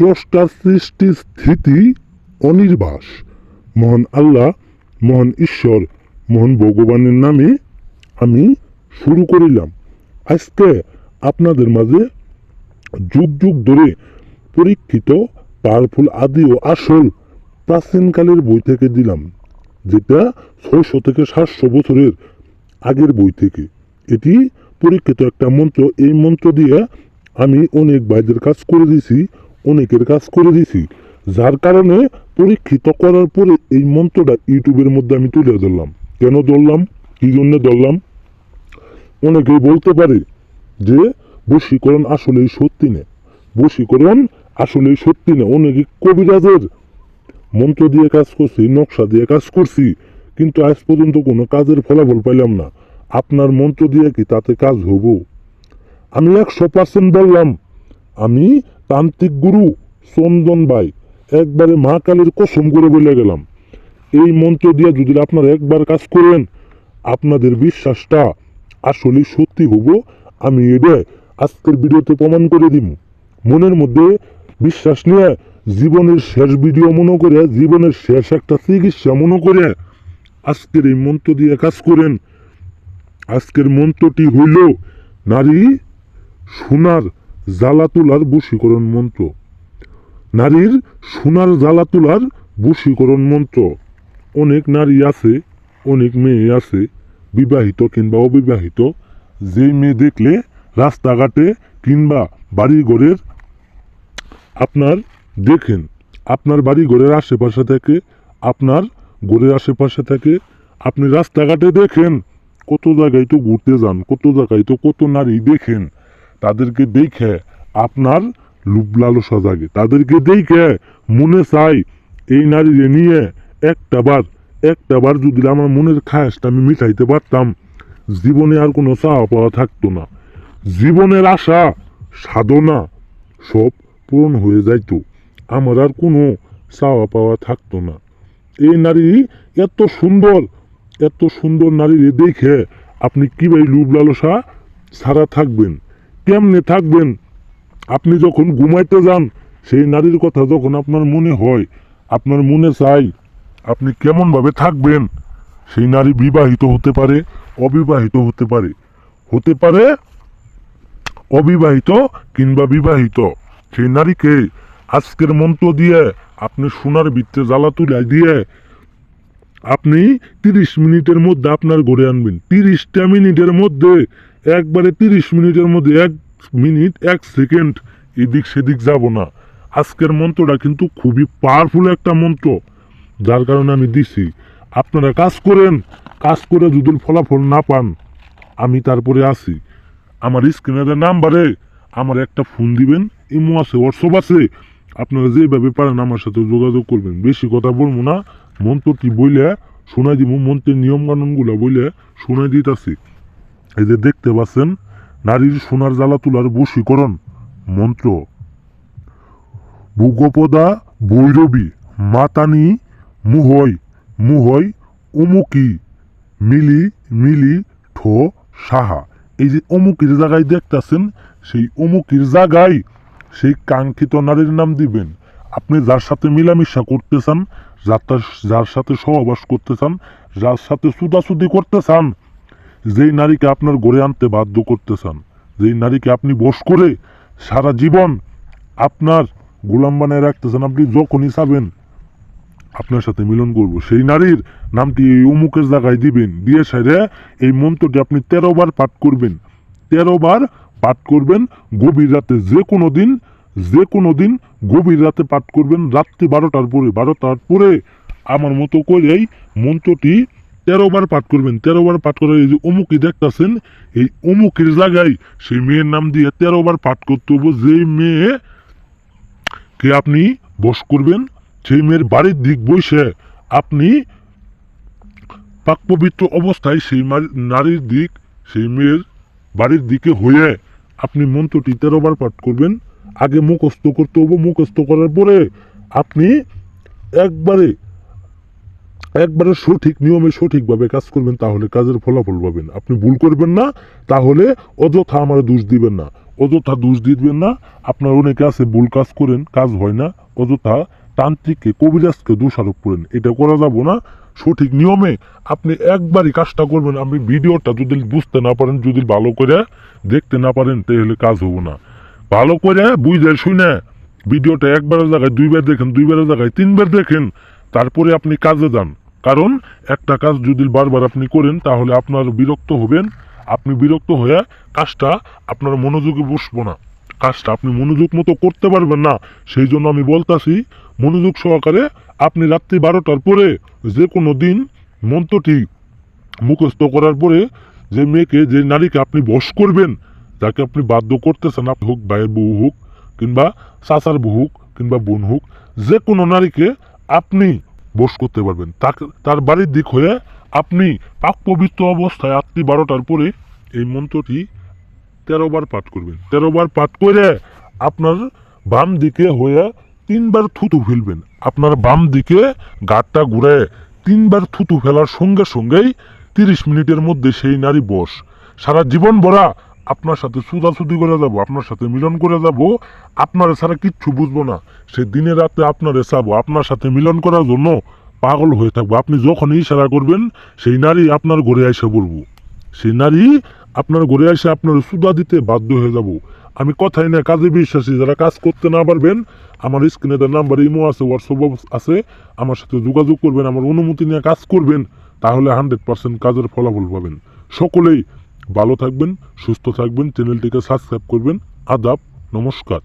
স্রষ্টার সৃষ্টি স্থিতি অনির্বাস। মহান আল্লাহ, মহান ঈশ্বর, মহান ভগবানের নামে আমি শুরু করিলাম। আজকে আপনাদের মাঝে যুগ যুগ ধরে পরীক্ষিত পাওয়ারফুল আদি ও আসল প্রাচীনকালের বই থেকে দিলাম, যেটা ছয়শো থেকে সাতশো বছরের আগের বই থেকে। এটি পরীক্ষিত একটা মন্ত্র। এই মন্ত্র দিয়ে আমি অনেক ভাইদের কাজ করে দিছি অনেকের কাজ করে দিছি, যার কারণে পরীক্ষিত করার পরে এই মন্ত্রটা ইউটিউবের মধ্যে আমি তুলে ধরলাম। কেন ধরলাম? কি জন্য ধরলাম? অনেকেই বলতে পারে যে বশীকরণ আসলেই সত্যি না। বশীকরণ আসলেই সত্যি না। অনেকে কবিরাজের মন্ত্র দিয়ে কাজ করছি, নকশা দিয়ে কাজ করছি, কিন্তু আজ পর্যন্ত কোনো কাজের ফলাফল পাইলাম না। আপনার মন্ত্র দিয়ে কি তাতে কাজ হব? আমি একশো পার্সেন্ট বললাম, আমি তান্ত্রিক গুরু চন্দন ভাই, একবারে মা কালীর কসম করে বলে গেলাম। এই মন্ত্র দিয়ে যদি আপনারা একবার কাজ করেন আপনাদের বিশ্বাসটা আসলে সত্যি হব, আমি এটা আজকের ভিডিওতে প্রমাণ করে দিব। মনের মধ্যে বিশ্বাস নিয়ে জীবনের শেষ ভিডিও মনে করে, জীবনের শেষ একটা চিকিৎসা মনে করে আজকের এই মন্ত্র দিয়ে কাজ করেন। আজকের মন্ত্রটি হইল নারী সোনার জ্বালা তোলার বশীকরণ মন্ত্র। নারীর সোনার জ্বালা তোলার বশীকরণ মন্ত্র। অনেক নারী আছে, অনেক মেয়ে আছে, বিবাহিত কিংবা অবিবাহিত। যে মেয়ে দেখলে রাস্তাঘাটে কিংবা বাড়ি ঘরের আপনার দেখেন, আপনার বাড়ি ঘরের আশেপাশে থেকে, আপনার ঘরের আশেপাশে থেকে আপনি রাস্তাঘাটে দেখেন, কত জায়গায় তো ঘুরতে যান, কত জায়গায় তো কত নারী দেখেন। তাদেরকে দেখে আপনার লুপ লালসা জাগে। তাদেরকে দেখে মনে চাই, এই নারীরে নিয়ে একটা বার একটা বার যদি আমার মনের খায়াসটা আমি মিটাইতে পারতাম, জীবনে আর কোনো চাওয়া পাওয়া থাকতো না। জীবনের আশা, সাধনা, সব পূরণ হয়ে যাইতো। আমার আর কোনো চাওয়া পাওয়া থাকতো না। এই নারী এত সুন্দর এত সুন্দর নারীরে দেখে আপনি কীভাবে লুব লালসা ছাড়া থাকবেন? কেমনে থাকবেন? আপনি যখন ঘুমাইতে যান, সেই নারীর কথা যখন আপনার মনে হয়, আপনার মনে চাই, আপনি কেমনভাবে থাকবেন? সেই নারী বিবাহিত হতে পারে, অবিবাহিত হতে পারে। হতে পারে অবিবাহিত কিংবা বিবাহিত। সেই নারীকে আজকের মন্ত্র দিয়ে, আপনি সোনার বৃত্তে জ্বালা তুলে দিয়ে, আপনি তিরিশ মিনিটের মধ্যে আপনার ঘরে আনবেন। তিরিশটা মিনিটের মধ্যে একবারে তিরিশ মিনিটের মধ্যে, এক মিনিট, এক সেকেন্ড এদিক সেদিক যাব না। আজকের মন্ত্রটা কিন্তু খুবই পাওয়ারফুল একটা মন্ত্র, যার কারণে আমি দিছি। আপনারা কাজ করেন, কাজ করে যদি ফলাফল না পান, আমি তারপরে আসি। আমার স্ক্রিনের নাম্বারে আমার একটা ফোন দিবেন, ইমো আছে হোয়াটসঅ্যাপ আছে। আপনারা যেভাবে পারেন আমার সাথে যোগাযোগ করবেন। বেশি কথা বলব না, মন্ত্রটি বইলে, শোনাই দিব, মন্ত্রের নিয়ম কানুনগুলো বইলে শোনাই দিতেছি। এই যে দেখতে পাচ্ছেন, নারীর সোনার জ্বালা তোলার বশীকরণ মন্ত্র। ভূগোপদা বৈরবী মাতানি, মুহই মুহই উমুকি মিলি মিলি, ঠো, সাহা। এই যে অমুকির জায়গায় দেখতেছেন, সেই অমুকির জায়গায় সেই কাঙ্ক্ষিত নারীর নাম দিবেন। আপনি যার সাথে মিলামিশা করতে চান, যার যার সাথে সহবাস করতে চান, যার সাথে সুদাসুদি করতে চান যেই নারীকে আপনার গড়ে আনতে বাধ্য করতে চান যেই নারীকে আপনি বশ করে সারা জীবন আপনার গোলাম বানায় রাখতে চান আপনি যখনই চাবেন আপনার সাথে মিলন করব। সেই নারীর নামটি এই অমুকের জায়গায় দিবেন। দিয়ে সেরে এই মন্ত্রটি আপনি তেরো বার পাঠ করবেন। তেরো বার পাঠ করবেন, গভীর রাতে যে কোনো দিন, যে কোনো দিন গভীর রাতে পাঠ করবেন। রাত্রি বারোটার পরে বারোটার পরে আমার মতো করেই মন্ত্রটি তেরো বার পাঠ করবেন, তেরো বার পাঠ করে এই যে অমুকি দেখতেছেন, এই অমুকের জায়গায় সেই মেয়ের নাম দিয়ে তেরো বার পাঠ করতে হবে যেই মেয়ে কে আপনি বস করবেন সেই মেয়ের বাড়ির দিক বসে আপনি পাক পবিত্র অবস্থায় সেই নারীর দিক, সেই মেয়ের বাড়ির দিকে হয়ে আপনি মন্ত্রটি তেরোবার পাঠ করবেন। আগে মুখস্থ করতে হবে মুখস্থ করার পরে আপনি একবারে একবারে সঠিক নিয়মে সঠিকভাবে কাজ করবেন, তাহলে কাজের ফলাফল পাবেন। আপনি ভুল করবেন না, তাহলে অযথা আমার দোষ দিবেন না। অযথা দোষ দিবেন না, আপনার অনেকে আছে ভুল কাজ করেন, কাজ হয় না, অযথা তান্ত্রিককে, কবিরাজকে দোষারোপ করেন। এটা করা যাব না, সঠিক নিয়মে আপনি একবারই কাজটা করবেন। আপনি ভিডিওটা যদি বুঝতে না পারেন, যদি ভালো করে দেখতে না পারেন, তাহলে কাজ হব না। ভালো করে বুঝে শুনে ভিডিওটা একবারের জায়গায় দুইবার দেখেন, দুইবারের জায়গায় তিনবার দেখেন তারপরে আপনি কাজে যান। কারণ একটা কাজ যদি বারবার আপনি করেন, তাহলে আপনার বিরক্ত হবেন। আপনি বিরক্ত হয়ে কাজটা আপনার মনোযোগে বসবো না। কাজটা আপনি মনোযোগ মতো করতে পারবেন না। সেই জন্য আমি বলতাছি, মনোযোগ সহকারে আপনি রাত্রি বারোটার পরে যে কোনো দিন মন্ত্রটি মুখস্থ করার পরে যে মেয়েকে, যে নারীকে আপনি বশ করবেন, যাকে আপনি বাধ্য করতেছেন, আপনি হোক ভাইয়ের বউ হোক কিংবা চাচার বউ হোক কিংবা বোন হোক যে কোনো নারীকে আপনি বশ করতে পারবেন। তার বাড়ির দিক হয়ে আপনি পাক পবিত্র অবস্থায় রাত্রি বারোটার পরে এই মন্ত্রটি তেরো বার পাঠ করবেন। তেরো বার পাঠ করে আপনার বাম দিকে হয়ে তিনবার থুতু ফেলবেন। আপনার বাম দিকে গাঁটটা ঘুরে তিনবার থুতু ফেলার সঙ্গে সঙ্গেই তিরিশ মিনিটের মধ্যে সেই নারী বস। সারা জীবন ভরা আপনার সাথে সুদাসুদি করে যাব, আপনার সাথে মিলন করে যাব, আপনার ছাড়া কিচ্ছু বুঝব না। সে দিনে রাতে আপনারে চাবো, আপনার সাথে মিলন করার জন্য পাগল হয়ে থাকব। আপনি যখনই ইশারা করবেন, সেই নারী আপনার ঘরে এসে বলব। সেই নারী আপনার ঘরে এসে আপনার সুদা দিতে বাধ্য হয়ে যাব। আমি কথাই না, কাজে বিশ্বাসী, যারা কাজ করতে না পারবেন, আমার স্ক্রিনে তার নাম্বার ইমো আছে হোয়াটসঅ্যাপ আছে, আমার সাথে যোগাযোগ করবেন, আমার অনুমতি নিয়ে কাজ করবেন, তাহলে হান্ড্রেড পার্সেন্ট কাজের ফলাফল পাবেন। সকলেই ভালো থাকবেন সুস্থ থাকবেন চ্যানেলটিকে সাবস্ক্রাইব করবেন। আদাব নমস্কার।